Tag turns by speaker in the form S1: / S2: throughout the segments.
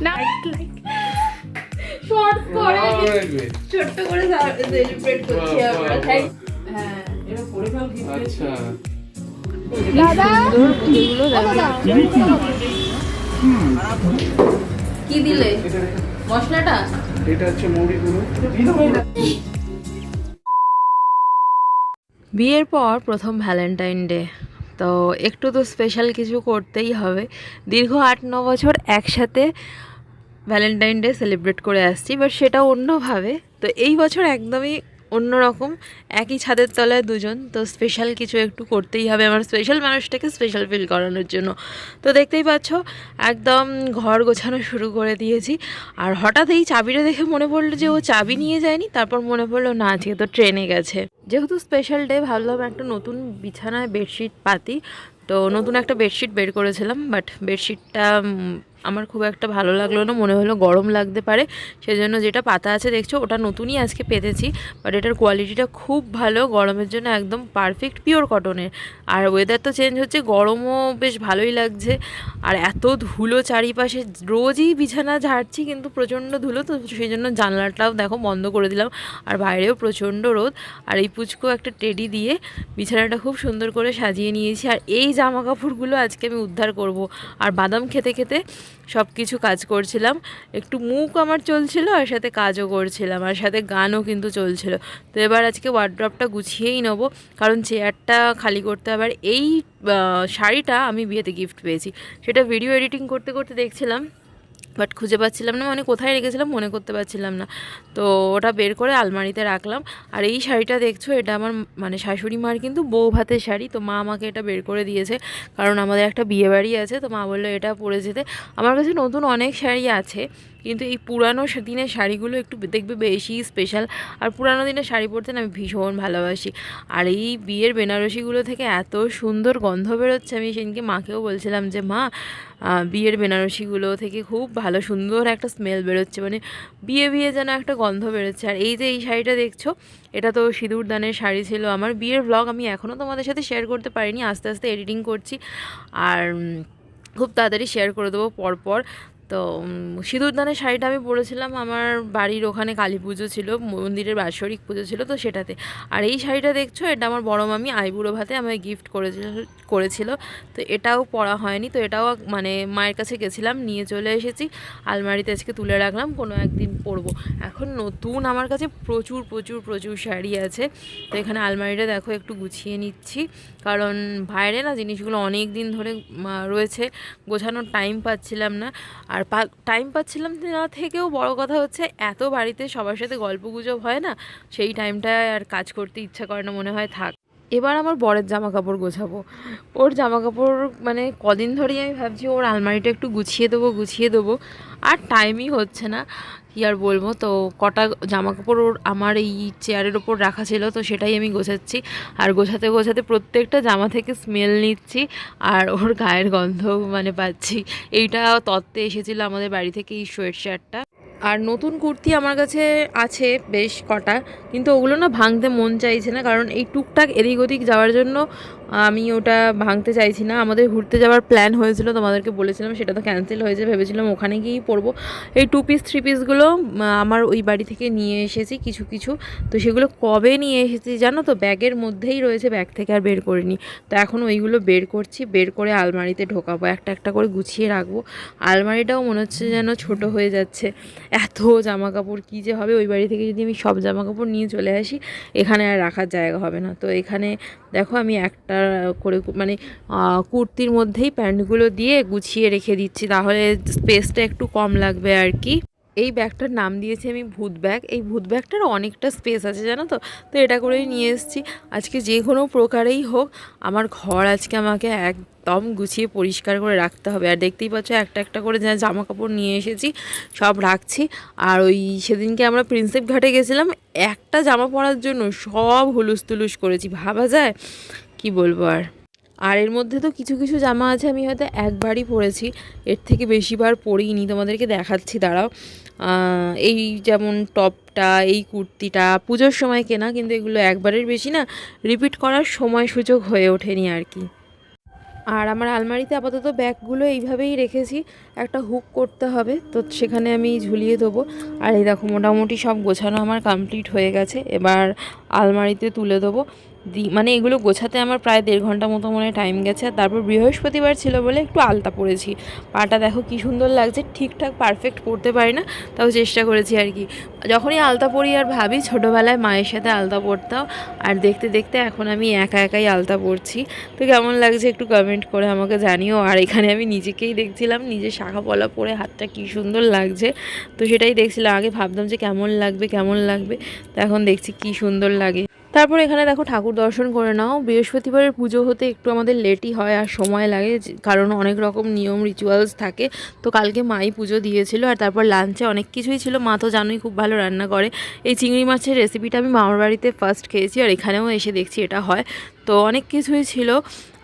S1: না শর্ট করে ছোট্ট করে সেলিব্রেট করছি আমরা Thank- হ্যাঁ পরে ফেল
S2: আচ্ছা।
S1: দাদা? এগুলো কি দিলে? মশলাটা?
S2: এটা হচ্ছে মৌরি গুঁড়ো।
S3: বিয়ের পর প্রথম ভ্যালেন্টাইন ডে। তো একটু তো স্পেশাল কিছু করতেই হবে। দীর্ঘ আট, ন বছর একসাথে ভ্যালেন্টাইন ডে সেলিব্রেট করে আসছি বাট সেটা অন্যভাবে। তো এই বছর একদমই অন্যরকম, একই ছাদের তলায় দুজন, তো স্পেশাল কিছু একটু করতেই হবে আমার স্পেশাল মানুষটাকে স্পেশাল ফিল করানোর জন্য। তো দেখতেই পাচ্ছ, একদম ঘর গোছানো শুরু করে দিয়েছি। আর হঠাৎ এই চাবিটা দেখে মনে পড়ল যে ও চাবি নিয়ে যায়নি, তারপর মনে পড়ল, না আজকে তো ট্রেনে গেছে। যেহেতু স্পেশাল ডে ভাবলাম একটা নতুন বিছানায় বেডশিট পাতি। তো নতুন একটা বেডশিট বের করেছিলাম বাট বেডশিটটা আমার খুব একটা ভালো লাগল না, মনে হলো গরম লাগতে পারে। সেজন্য যেটা পাতা আছে দেখছ, ওটা নতুনই আজকে পেতেছি। বাট এটার কোয়ালিটিটা খুব ভালো, গরমের জন্য একদম পারফেক্ট পিওর কটনের আর ওয়েদার তো চেঞ্জ হচ্ছে, গরমও বেশ ভালোই লাগছে। আর এত ধুলো চারিপাশে, রোজই বিছানা ঝাড়ছি কিন্তু প্রচণ্ড ধুলো, তো সেই জন্য জানলাটাও দেখো বন্ধ করে দিলাম। আর বাইরেও প্রচণ্ড রোদ। আর এই পুচকো একটা টেডি দিয়ে বিছানাটা খুব সুন্দর করে সাজিয়ে নিয়েছি। আর এই জামা কাপড়গুলো আজকে আমি উদ্ধার করব। আর বাদাম খেতে খেতে সব কিছু কাজ করছিলাম। একটু মুখ আমার চলছিল আর সাথে কাজও করছিলাম, আর সাথে গানও কিন্তু চলছিল। তো এবার আজকে ওয়ার্ড্রপটা গুছিয়েই নেব, কারণ চেয়ারটা খালি করতে আবার এই শাড়িটা আমি বিয়েতে গিফট পেয়েছি। সেটা ভিডিও এডিটিং করতে করতে দেখছিলাম। বাট খুঁজে পাচ্ছিলাম না মানে কোথায় রেখেছিলাম মনে করতে পারছিলাম না। তো ওটা বের করে আলমারিতে রাখলাম। আর এই শাড়িটা দেখছ, এটা আমার মানে শাশুড়ি মার কিন্তু বউ ভাতের শাড়ি, তো মা আমাকে এটা বের করে দিয়েছে। কারণ আমাদের একটা বিয়ে বাড়ি আছে, তো মা বলল এটা পরে যেতে। আমার কাছে নতুন অনেক শাড়ি আছে কিন্তু এই পুরানো দিনের শাড়িগুলো একটু দেখবে বেশি স্পেশাল আর পুরানো দিনের শাড়ি পরতে আমি ভীষণ ভালোবাসি। আর এই বিয়ের বেনারসিগুলো থেকে এত সুন্দর গন্ধ বেরোচ্ছে, আমি সেদিনকে মাকেও বলছিলাম যে, মা বিয়ের বেনারসিগুলো থেকে খুব ভালো সুন্দর একটা স্মেল বেরোচ্ছে। মানে বিয়ে বিয়ে যেন একটা গন্ধ বেরোচ্ছে। আর এই যে এই শাড়িটা দেখছ, এটা তো সিঁদুর দানের শাড়ি ছিল আমার। বিয়ের ব্লগ আমি এখনও তোমাদের সাথে শেয়ার করতে পারিনি, আস্তে আস্তে এডিটিং করছি। আর খুব তাড়াতাড়ি শেয়ার করে দেবো পরপর। তো সিঁদুরদানের শাড়িটা আমি পরেছিলাম। আমার বাড়ির ওখানে কালী পুজো ছিল, মন্দিরের বাৎসরিক পুজো ছিল তো সেটাতে। আর এই শাড়িটা দেখছ, এটা আমার বড় মামি আইবুড়ো ভাতে আমায় গিফট করেছিল করেছিল। তো এটাও পরা হয়নি, তো এটাও মানে মায়ের কাছে গেছিলাম, নিয়ে চলে এসেছি। আলমারিতে আজকে তুলে রাখলাম, কোনো একদিন পরবো। এখন নতুন আমার কাছে প্রচুর প্রচুর প্রচুর শাড়ি আছে। তো এখানে আলমারিটা দেখো, একটু গুছিয়ে নিচ্ছি। কারণ বাইরে না জিনিসগুলো অনেক দিন ধরে রয়েছে, গোছানোর টাইম পাচ্ছিলাম না। আর টাইম পাচ্ছিলাম না থেকেও বড় কথা হচ্ছে এত বাড়িতে সবার সাথে গল্প গুজব হয় না, সেই টাইমটায় আর কাজ করতে ইচ্ছা করে না, মনে হয় থাক। এবার আমার বরের জামা কাপড় গোছাবো। ওর জামা কাপড় মানে কদিন ধরেই আমি ভাবছি ওর আলমারিটা একটু গুছিয়ে দেবো গুছিয়ে দেবো। আর টাইমই হচ্ছে না। কী আর বলব? তো কটা জামা কাপড় ওর আমার এই চেয়ারের ওপর রাখা ছিল, তো সেটাই আমি গোছাচ্ছি। আর গোছাতে গোছাতে প্রত্যেকটা জামা থেকে স্মেল নিচ্ছি আর ওর গায়ের গন্ধ মানে পাচ্ছি। এইটা তত্ত্বে এসেছিল আমাদের বাড়ি থেকে এই সোয়েট শার্টটা আর নতুন কুর্তি আমার কাছে আছে বেশ কটা, কিন্তু ওগুলো না ভাঙতে মন চাইছে না, কারণ এই টুকটাক এদিক ওদিক যাওয়ার জন্য আমি ওটা ভাঙতে চাইছি না। আমাদের ঘুরতে যাওয়ার প্ল্যান হয়েছিল, তোমাদেরকে বলেছিলাম, সেটা তো ক্যান্সেল হয়েছে, ভেবেছিলাম ওখানে গিয়েই পরবো। এই টু পিস থ্রি পিসগুলো আমার ওই বাড়ি থেকে নিয়ে এসেছি কিছু কিছু। তো সেগুলো কবে নিয়ে এসেছি জানো তো? ব্যাগের মধ্যেই রয়েছে, ব্যাগ থেকে আর বের করিনি। তো এখন ওইগুলো বের করছি, বের করে আলমারিতে ঢোকাবো, একটা একটা করে গুছিয়ে রাখব। আলমারিটাও মনে হচ্ছে যেন ছোট হয়ে যাচ্ছে। এত জামা কাপড় কী যে হবে? ওই বাড়ি থেকে যদি আমি সব জামা কাপড় নিয়ে চলে আসি, এখানে আর রাখার জায়গা হবে না। তো এখানে দেখো আমি একটা করে মানে কুর্তির মধ্যেই প্যান্টগুলো দিয়ে গুছিয়ে রেখে দিচ্ছি। তাহলে স্পেসটা একটু কম লাগবে আর কি। এই ব্যাগটার নাম দিয়েছি আমি ভূত ব্যাগ। এই ভূত ব্যাগটার অনেকটা স্পেস আছে, জানো তো? তো এটা করেই নিয়ে এসেছি। আজকে যে কোনো প্রকারেই হোক, আমার ঘর আজকে আমাকে একদম গুছিয়ে পরিষ্কার করে রাখতে হবে। আর দেখতেই পাচ্ছ, একটা একটা করে যা জামা কাপড় নিয়ে এসেছি, সব রাখছি। আর ওই সেদিনকে আমরা প্রিন্সেপ ঘাটে গেছিলাম, একটা জামা পরার জন্য সব হুলুস তুলুস করেছি। ভাবা যায়? কি বলব আর? আর এর মধ্যে তো কিছু কিছু জামা আছে, আমি হয়তো একবারই পরেছি। এর থেকে বেশিবার পরিনি তোমাদেরকে দেখাচ্ছি, দাঁড়াও। এই যেমন টপটা, এই কুর্তিটা, পুজোর সময় কেনা, কিন্তু এগুলো একবারের বেশি না রিপিট করার সময় সুযোগ হয়ে ওঠেনি আর কি। আর আমার আলমারিতে আপাতত ব্যাগগুলো এইভাবেই রেখেছি, একটা হুক করতে হবে, তো সেখানে আমি ঝুলিয়ে দেবো আর এই দেখো, মোটামুটি সব গোছানো আমার কমপ্লিট হয়ে গেছে, এবার আলমারিতে তুলে দেবো মানে এগুলো গোছাতে আমার প্রায় দেড় ঘণ্টা মতো মনে টাইম গেছে। আর তারপর বৃহস্পতিবার ছিল বলে একটু আলতা পরেছি। পাটা দেখো কি সুন্দর লাগছে, ঠিকঠাক পারফেক্ট পরতে পারি না, তাও চেষ্টা করেছি আর কি। যখনই আলতা পরি আর ভাবি, ছোটোবেলায় মায়ের সাথে আলতা পরতাম। আর দেখতে দেখতে এখন আমি একা একাই আলতা পরছি। তো কেমন লাগছে একটু কমেন্ট করে আমাকে জানিও। আর এখানে আমি নিজেকেই দেখছিলাম নিজে শাখা পলা পরে হাতটা কি সুন্দর লাগছে। তো সেটাই দেখছিলাম, আগে ভাবতাম যে কেমন লাগবে কেমন লাগবে। তো এখন দেখছি কি সুন্দর লাগে। তারপর এখানে দেখো ঠাকুর দর্শন করে নাও। বৃহস্পতিবারের পুজো হতে একটু আমাদের লেটই হয় আর সময় লাগে কারণ অনেক রকম নিয়ম রিচুয়ালস থাকে। তো কালকে মাই পুজো দিয়েছিল আর তারপর লাঞ্চে অনেক কিছুই ছিল। মা তো জানোই খুব ভালো রান্না করে। এই চিংড়ি মাছের রেসিপিটা আমি মামার বাড়িতে ফার্স্ট খেয়েছি আর এখানেও এসে দেখছি এটা হয়। তো অনেক কিছুই ছিল।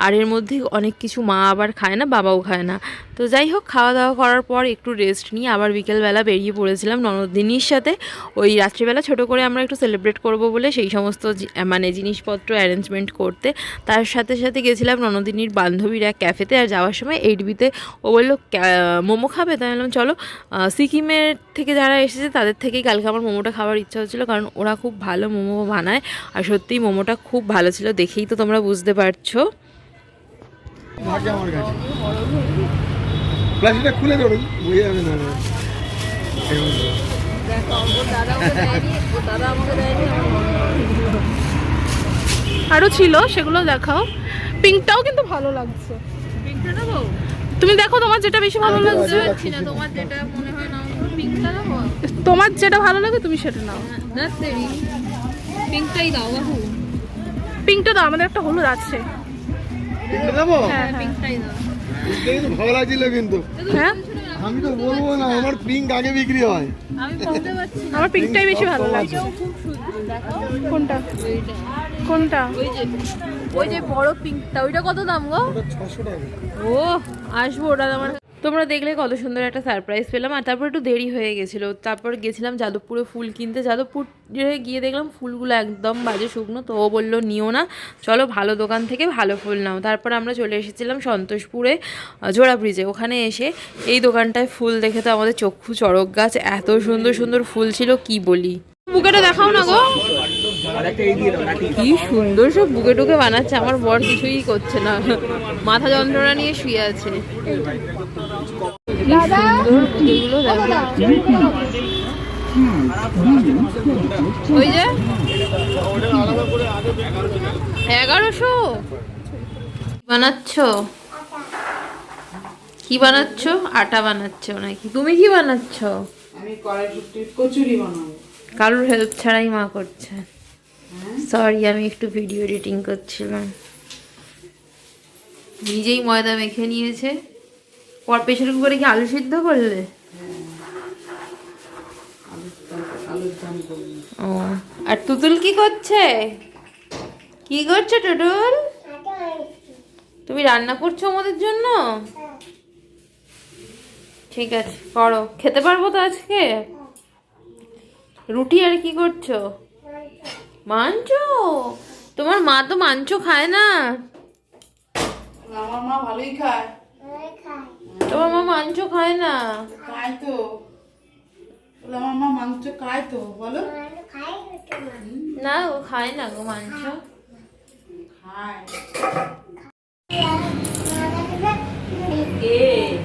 S3: আর এর মধ্যে অনেক কিছু মা আবার খায় না, বাবাও খায় না। তো যাই হোক খাওয়া দাওয়া করার পর একটু রেস্ট নিয়ে আবার বিকেলবেলা বেরিয়ে পড়েছিলাম ননদিনীর সাথে। ওই রাত্রিবেলা ছোট করে আমরা একটু সেলিব্রেট করব বলে সেই সমস্ত মানে জিনিসপত্র অ্যারেঞ্জমেন্ট করতে। তার সাথে সাথে গেছিলাম ননদিনীর বান্ধবীর এক ক্যাফেতে আর যাওয়ার সময় এইটবিতে ও বলল মোমো খাবে? তাই বললাম, চলো। সিকিমের থেকে যারা এসেছে তাদের থেকেই কালকে আমার মোমোটা খাওয়ার ইচ্ছা হচ্ছিল। কারণ ওরা খুব ভালো মোমো বানায়। আর সত্যিই মোমোটা খুব ভালো ছিল। দেখেই তো তোমরা বুঝতে পারছ।
S4: আরও ছিল সেগুলো দেখাও। পিঙ্কটাও কিন্তু ভালো লাগছে। তুমি দেখো তোমার যেটা বেশি ভালো লাগছে।
S1: তোমার যেটা মনে হয় না পিঙ্কটা
S4: তোমার যেটা ভালো লাগে তুমি সেটা নাও।
S1: পিঙ্কটাই দাও
S4: পিঙ্কটা দাও আমাদের একটা হলুদ আছে। হ্যাঁ হ্যাঁ।
S1: পিঙ্কটাই দাও
S2: পিঙ্কটা কিন্তু ভালো লাগছিল কিন্তু।
S4: হ্যাঁ?
S2: আমি তো বলব না আমার পিঙ্ক আগে বিক্রি হয়।
S1: আমি বলতে পারছি
S4: আমার পিঙ্কটাই বেশি ভালো লাগছে। কোনটা? কোনটা?
S1: ওই যে ওই যে বড় পিঙ্কটা ওইটা কত দাম গো?
S2: ওটা ছশো টাকা।
S1: ও আসব ওটা আমার
S3: তোমরা দেখলে কত সুন্দর একটা সারপ্রাইজ পেলাম। আর তারপর একটু দেরি হয়ে গেছিল। তারপর গেছিলাম যাদবপুরে ফুল কিনতে। যাদবপুরে গিয়ে দেখলাম ফুলগুলো একদম বাজে শুকনো, তো ও বলল, নিও না। চলো ভালো দোকান থেকে ভালো ফুল নাও। তারপর আমরা চলে এসেছিলাম সন্তোষপুরে জোড়া ব্রিজে ওখানে এসে এই দোকানটায় ফুল দেখে তো আমাদের চক্ষু চড়ক গাছ। এত সুন্দর সুন্দর ফুল ছিল, কি বলি?
S4: বুকেটা দেখাও না গো।
S3: কি সুন্দর সব বুকে টুকে বানাচ্ছে। আমার বর কিছুই করছে না। মাথা যন্ত্রণা নিয়ে শুয়ে আছে কি সুন্দর বুকেগুলো দেখো ওই যে এগারোশো বানাচ্ছ? কি বানাচ্ছ? আটা বানাচ্ছ নাকি? তুমি কি বানাচ্ছ?
S5: আমি কড়াইশুটির কচুরি বানাবো।
S3: কারোর হেল্প ছাড়াই মা করছে। সরি আমি একটু ভিডিও এডিটিং করছিলাম। নিজেই ময়দা মেখে নিয়েছে। পর প্রেশার কুকারে কি আলু সিদ্ধ করলে? ও, আর তুতুল কি করছে? কি করছ টুটুল তুমি রান্না করছ আমাদের জন্য? ঠিক আছে, করো। খেতে পারব তো আজকে? রুটি আর কি করছ? মাংস তোমার মা তো মাংস খায় না?
S5: আমার মা ভালোই খায়।
S3: তোমার মা মাংস খায় না।
S5: খায় তো। বলে আমার মা মাংস খায় তো বলো।
S3: না ও খায় না গো মাংস।
S5: খায়।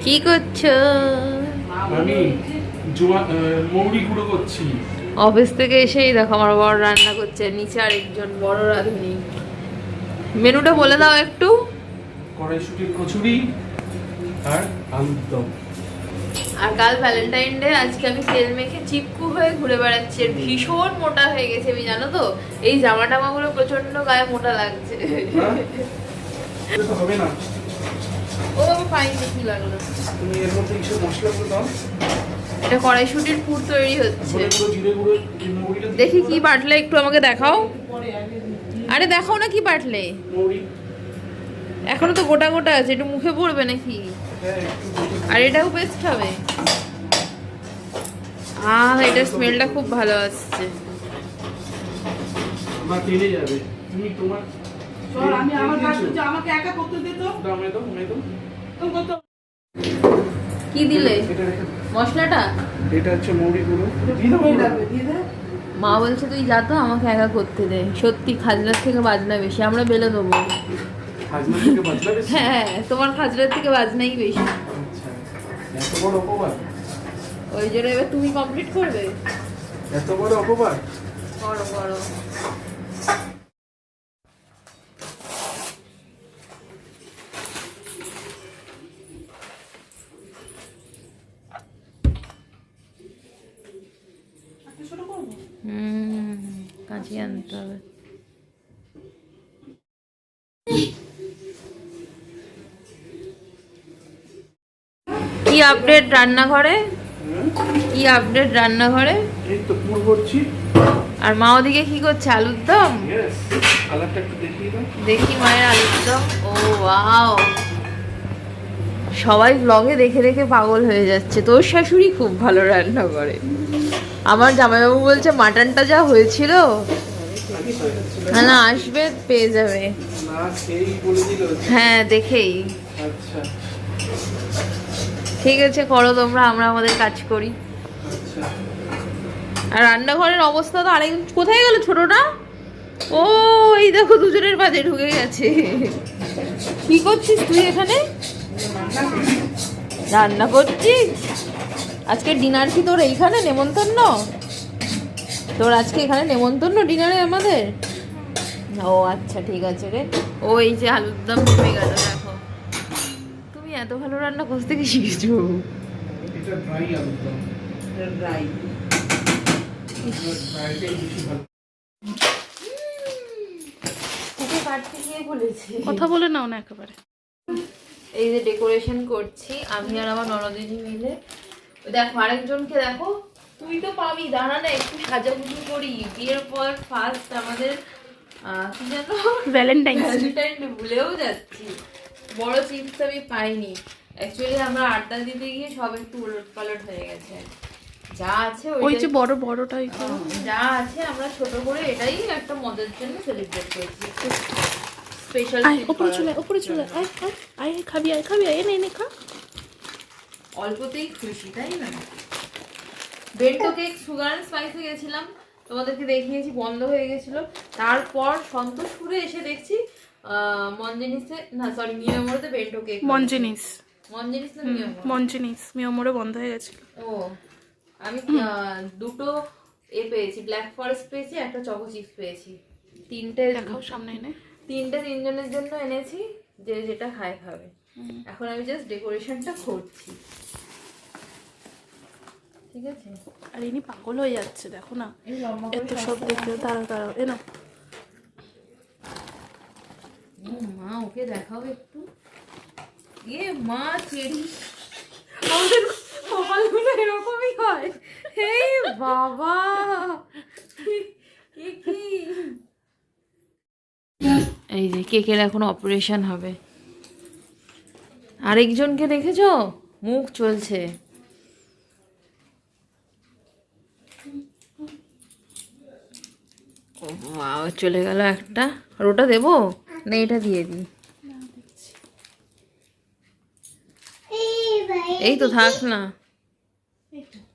S3: কি করছ?
S2: আমি মৌরি গুঁড়ো করছি।
S3: অফিস থেকে এসেই দেখো আমার বড় রান্না করছে নিচে আরেকজন বড় রাঁধুনি। মেনুটা বলে দাও একটু।
S2: কড়াইশুটির কচুরি আর আলুর দম
S3: আর কাল ভ্যালেন্টাইন ডে আজকে আমি তেল মেখে চিপকু হয়ে ঘুরে বেড়াচ্ছি। আর ভীষণ মোটা হয়ে গেছে আমি জানো তো? এই জামা টামাগুলো প্রচণ্ড গায়ে মোটা লাগছে।
S2: হ্যাঁ? হবে না।
S3: ও বাবা পাইনি কি লাগল।
S2: তুমি এর মধ্যে কিছু মশলাগুলো দাও।
S3: এটা কড়াইশুটির পুর তৈরি হচ্ছে। দেখি কি বাটলে একটু আমাকে দেখাও। আরে দেখাও না কি বাটলে। এখনও তো গোটা গোটা আছে একটু মুখে পড়বে নাকি। আর এটাও বেস্ট হবে। আহ এটার স্মেলটা খুব ভালো আসছে।
S2: তেলে যাবে। তুমি তোমার
S5: চল আমি আমার কাজ করছি আমাকে একা করতে দে তো।
S2: দাও মেয়ে দাও মেয়ে দাও।
S5: তুমি করতে
S3: কি দিলে?
S2: এটা।
S3: মশলাটা?
S2: এটা হচ্ছে মৌরি গুঁড়ো। দিয়ে
S5: হয়ে দে
S3: মা বলছে তুই যা তো আমাকে একা করতে দে। সত্যি খাজনার থেকে বাজনা বেশি আমরা বেলে দেবো
S2: হাজমা থেকে
S3: হ্যাঁ তোমার খাজনার থেকে বাজনাই বেশি।
S2: আচ্ছা বড়
S3: ওই জন্য এবার তুমি কমপ্লিট করবে?
S2: এত বড় অপবাদ?
S5: একটা
S3: হুম কাঁচি আনতে হবে। আপডেট রান্নাঘরে? কি আপডেট রান্নাঘরে?
S2: এই তো পুর করছি।
S3: আর মা ওদিকে কি করছে? আলুর দম? দেখি মায়ের আলুর দম। ও ওয়াও সবাই ব্লগে দেখে দেখে পাগল হয়ে যাচ্ছে। তোর শাশুড়ি খুব ভালো রান্না করে। আমার জামাইবাবু বলছে মাটনটা যা হয়েছিল
S2: আগে
S3: না না আসবে পেয়ে যাবে। হ্যাঁ দেখেই।
S2: আচ্ছা।
S3: ঠিক আছে, করো তোমরা, আমরা আমাদের কাজ করি। আর রান্নাঘরের অবস্থা তো আরেক কোথায় গেল ছোটটা? ও, এই দেখো, দুজনের বাজে, ঢুকে গেছে। কি করছিস তুই এখানে? রান্না করছিস? আজকে ডিনার কি তোর এইখানে নেমন্তন্ন? তোর আজকে এখানে নেমন্তন্ন ডিনারে আমাদের? ও আচ্ছা ঠিক আছে রে। ও, এই যে আলুর দম জমে গেল এত ভালো রান্না করতে কি শিখেছো?
S2: এটা ড্রাই আলু
S5: ড্রাই
S3: বলেছি।
S4: কথা বলে নাও না একেবারে।
S3: এই যে ডেকোরেশন করছি আমি আর আমার ননদিনী মিলে। দেখো আরেকজনকে দেখো তুই তো পাবি দাঁড়া না একটু সাজাগুজি করি। বিয়ের পর ফার্স্ট আমাদের আহ, কি
S4: ভ্যালেন্টাইন্স
S3: ভ্যালেন্টাইন ডে ভুলেও যাচ্ছি। বড় চিপস আমি পাইনি। অ্যাকচুয়ালি আমরা আড্ডা দিতে গিয়ে সব একটু উলট পালট হয়ে গেছে। যা আছে
S4: ওই যে বড় বড়টাই
S3: যা আছে আমরা ছোট করে এটাই একটা মজার জন্য সেলিব্রেট করছি। স্পেশাল
S4: আয় চলে আয়, চলে আয়, আয় আয় আয় খাবি আয় খাবি আয় এনে এনে খা।
S3: অল্পতেই খুশি তাই না? কেক সুগার অ্যান্ড স্পাইসে গেছিলাম। তোমাদেরকে দেখিয়েছি বন্ধ হয়ে গেছিল। তারপর সন্তোষপুরে এসে দেখছি মঞ্জেনিসে না সরি মিয়ামোড়তে বেন্টো কেক
S4: মঞ্জিনিস।
S3: মঞ্জেনিস না মিয়ামোড়
S4: মঞ্জিনিস। মিয়মোড়ে বন্ধ হয়ে গেছিল।
S3: ও আমি দুটো এ পেয়েছি ব্ল্যাক ফরেস্ট পেয়েছি একটা চকো চিপস পেয়েছি। তিনটে
S4: দেখাও সামনে এনে।
S3: তিনটে তিনজনের জন্য এনেছি যে যেটা খায় খাবে। এখন আমি জাস্ট ডেকোরেশনটা করছি। ঠিক আছে?
S4: আর ইনি পাগল হয়ে যাচ্ছে দেখো না। এত সব দেখে দাঁড়াও দাঁড়াও এনো
S3: মা, ওকে দেখাও একটু। এ মা চেরি আমাদের কপালগুলো এরকমই হয়। হে বাবা! এই যে কেকের এখন অপারেশন হবে। আরেকজনকে দেখেছ? মুখ চলছে। চলে গেল একটা। আর ওটা দেবো? না, এটা দিয়ে দিই। এই তো থাক না।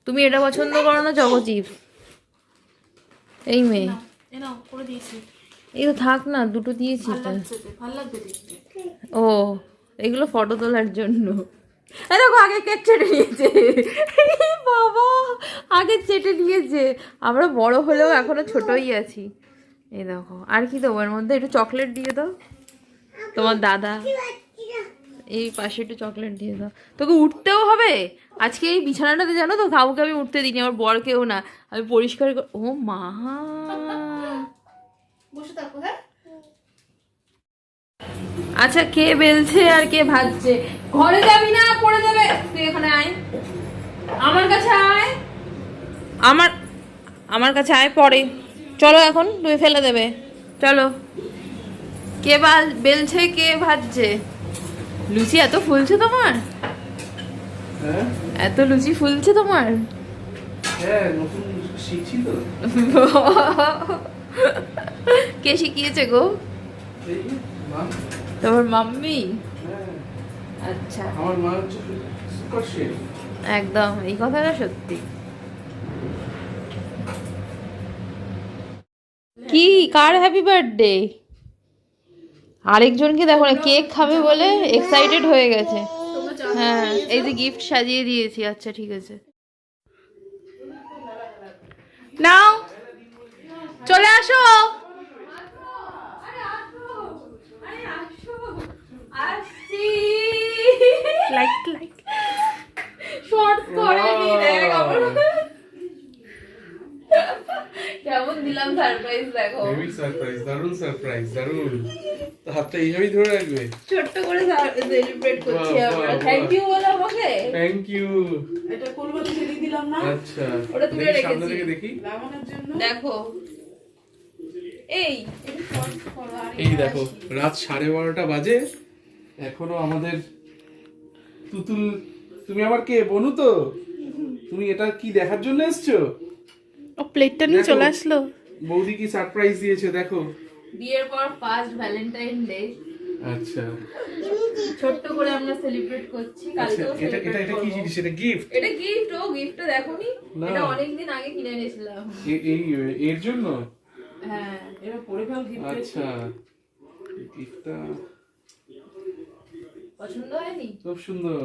S3: তুমি এটা পছন্দ করো না জগজীব এই মেয়ে। এই তো থাক না, দুটো দিয়েছি ও, এগুলো ফটো তোলার জন্য। দেখো, আগে কেক চেটে নিয়েছে। বাবা, আগে চেটে নিয়েছে। আমরা বড় হলেও এখনও ছোটই আছি। এই দেখো। আর কি দেবো? এর মধ্যে একটু চকলেট দিয়ে দাও। তোমার দাদা। এই পাশে একটু চকলেট দিয়ে দাও। তোকে উঠতেও হবে? আজকে এই বিছানাটাতে জানো তো? কাউকে আমি উঠতে দিইনি আমার বর কেউ না। আমি পরিষ্কার কর- ও মা।
S5: বসে থাকো হ্যাঁ?
S3: আচ্ছা কে বেলছে আর কে ভাজছে? ঘরে যাবি না? পড়ে যাবে? তুই এখানে আয়। আমার কাছে আয়। আমার আমার কাছে আয় পরে। চলো এখন তুই ফেলে দেবে। চলো। কে বাল বেলছে কে ভাজছে? লুচি এত ফুলছে তোমার?
S2: হ্যাঁ?
S3: এত লুচি ফুলছে তোমার?
S2: হ্যাঁ নতুন শিখছি তো।
S3: কে শিখিয়েছে গো? তোমার মাম্মি?
S2: হ্যাঁ।
S3: আচ্ছা।
S2: আমার মা
S3: একদম এই কথাটা সত্যি। কি? কার হ্যাপি বার্থডে আরেকজনকে দেখো না কেক খাবে বলে এক্সাইটেড হয়ে গেছে। হ্যাঁ এই যে গিফট সাজিয়ে দিয়েছি আচ্ছা ঠিক আছে।
S4: নাও চলে আসো। লাইক লাইক
S3: শর্ট করেনি দেখ কেমন দিলাম সারপ্রাইজ দেখো।
S2: হেভি সারপ্রাইজ দারুণ সারপ্রাইজ দারুণ। তো হাতটা এইভাবেই ধরে রাখবে?
S1: ছোট্ট করে সেলিব্রেট করছি আমরা। থ্যাংক ইউ বলো আমাকে।
S2: থ্যাংক ইউ
S5: এটা করব ছেড়ে দিলাম না?
S2: আচ্ছা
S1: ওটা তুলে
S2: দেখি সামনে থেকে দেখি।
S5: লাগানোর জন্য?
S1: দেখো। এই।
S2: এই দেখো রাত সাড়ে বারোটা বাজে। এখনও আমাদের তুতুল তুমি আমার কে? বনু তো? তুমি এটা কি দেখার জন্য এসছো?
S4: ও প্লেটটা নিয়ে চলে আসলো?
S2: বৌদি কি সারপ্রাইজ দিয়েছে দেখো।
S1: বিয়ের পর ফার্স্ট ভ্যালেন্টাইন ডে
S2: আচ্ছা।
S1: ছোট্ট করে আমরা সেলিব্রেট করছি
S2: আচ্ছা
S1: কালকেও
S2: এটা এটা এটা কি জিনিস? এটা গিফট
S1: এটা গিফট ও গিফটটা দেখোনি?
S2: না।
S1: এটা অনেকদিন আগে কিনে এনেছিলাম।
S2: এই এর জন্য?
S1: হ্যাঁ
S5: এবার পরে ফেল গিফট
S2: আচ্ছা। গিফটটা
S1: পছন্দ হয়নি?
S2: খুব সুন্দর।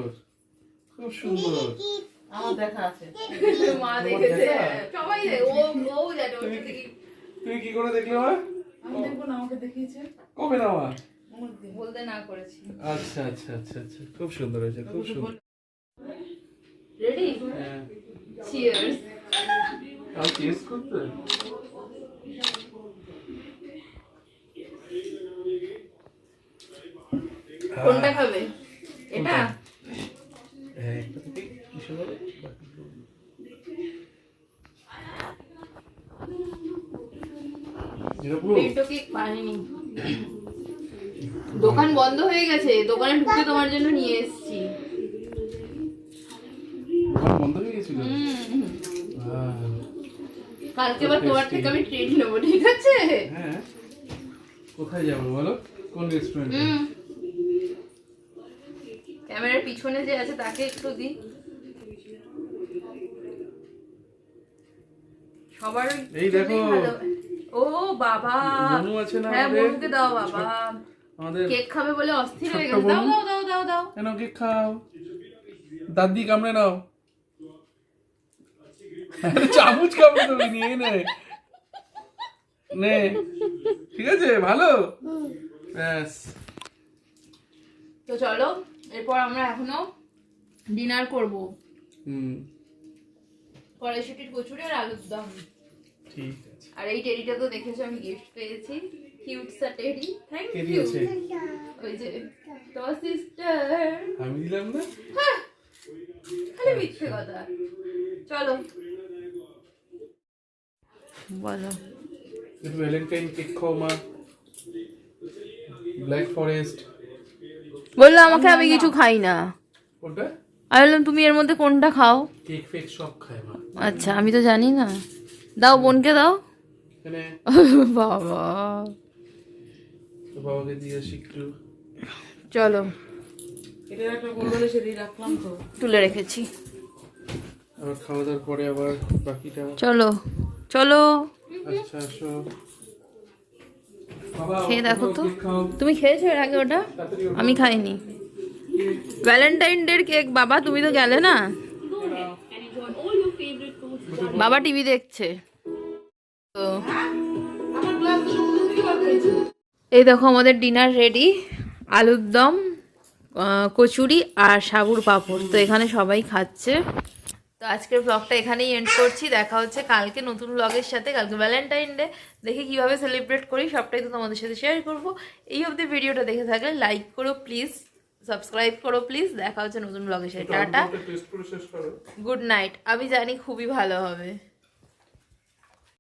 S2: খুব সুন্দর।
S5: আমার দেখা আছে।
S1: মা দেখেছে। সবাই ও ও জানে ওর সাথে কি
S2: কি করে দেখলে মা?
S5: আমি দেখব না আমাকে দেখিয়েছে।
S2: কবে
S1: বলতে। না করেছি।
S2: আচ্ছা আচ্ছা আচ্ছা আচ্ছা। খুব সুন্দর হয়েছে খুব সুন্দর।
S1: রেডি
S2: হ্যাঁ।
S1: চিয়ার্স
S2: আর টেস্ট করতে?
S1: কোনটা খাবে? এটা?
S2: হ্যাঁ
S1: দোকান বন্ধ হয়ে গেছে দোকানে ঢুকে তোমার জন্য নিয়ে এসেছি।
S2: বন্ধ হয়ে গেছিল।
S1: কালকে আবার তোমার থেকে আমি ট্রিট নেব ঠিক আছে?
S2: হ্যাঁ। কোথায় যাব বলো? কোন রেস্টুরেন্টে
S1: ক্যামেরার পিছনে যে আছে তাকে একটু দি সবার
S2: এই দেখো।
S1: ও বাবা।
S2: মনু আছে না
S1: হ্যাঁ মনুকে দাও বাবা।
S2: আমাদের
S1: কেক খাবে বলে অস্থির হয়ে গেছে। দাও দাও দাও দাও দাও।
S2: কেন কেক খাও? দাদি কামড়ে নাও। চামচ কামড়ে তুমি নিয়ে নে। নে। ঠিক আছে ভালো? ব্যাস।
S1: তো চলো এরপর আমরা এখনও ডিনার করব।
S2: হুম।
S1: কড়াইশুটির কচুরি আর আলুর দম।
S2: ঠিক আছে
S1: আর এই টেডিটা তো দেখেছ আমি গিফট পেয়েছি। কিউট সা টেডি থ্যাংক ইউ ওই যে তোমার সিস্টার
S2: আমি দিলাম না?
S1: খালি মিথ্যে কথা। চলো।
S3: বলো।
S2: ভ্যালেন্টাইন কেক খাও মা। ব্ল্যাক ফরেস্ট
S3: বলল আমাকে আমি কিছু খাই না।
S2: কোনটা
S3: আমি বললাম তুমি এর মধ্যে কোনটা খাও?
S2: কেক ফেক সব খায় মা।
S3: আচ্ছা আমি তো জানি না। দাও বোনকে দাও। বাবা।
S2: বাবাকে দিয়ে আসি একটু।
S3: চলো। তুলে রেখেছি।
S2: আবার খাওয়া দাওয়ার পরে আবার বাকিটা।
S3: চলো। চলো।
S2: আচ্ছা আসো।
S3: খেয়ে দেখো তো। তুমি খেয়েছো এর আগে ওটা? আমি খাইনি। ভ্যালেন্টাইন ডের কেক বাবা তুমি তো গেলে না? বাবা টিভি দেখছে। তো এই দেখো আমাদের ডিনার রেডি আলুর দম কচুরি আর সাবুর পাঁপড়। তো এখানে সবাই খাচ্ছে। তো আজকের ব্লগটা এখানেই এন্ড করছি। দেখা হচ্ছে কালকে নতুন ব্লগের সাথে। কালকে ভ্যালেন্টাইন ডে দেখি কীভাবে সেলিব্রেট করি। সবটাই তো তোমাদের সাথে শেয়ার করব। এই অবধি ভিডিওটা দেখে থাকলে লাইক করো প্লিজ সাবস্ক্রাইব করো প্লিজ দেখা হচ্ছে নতুন ব্লগের সাথে। টাটা। গুড নাইট আমি জানি খুবই ভালো হবে।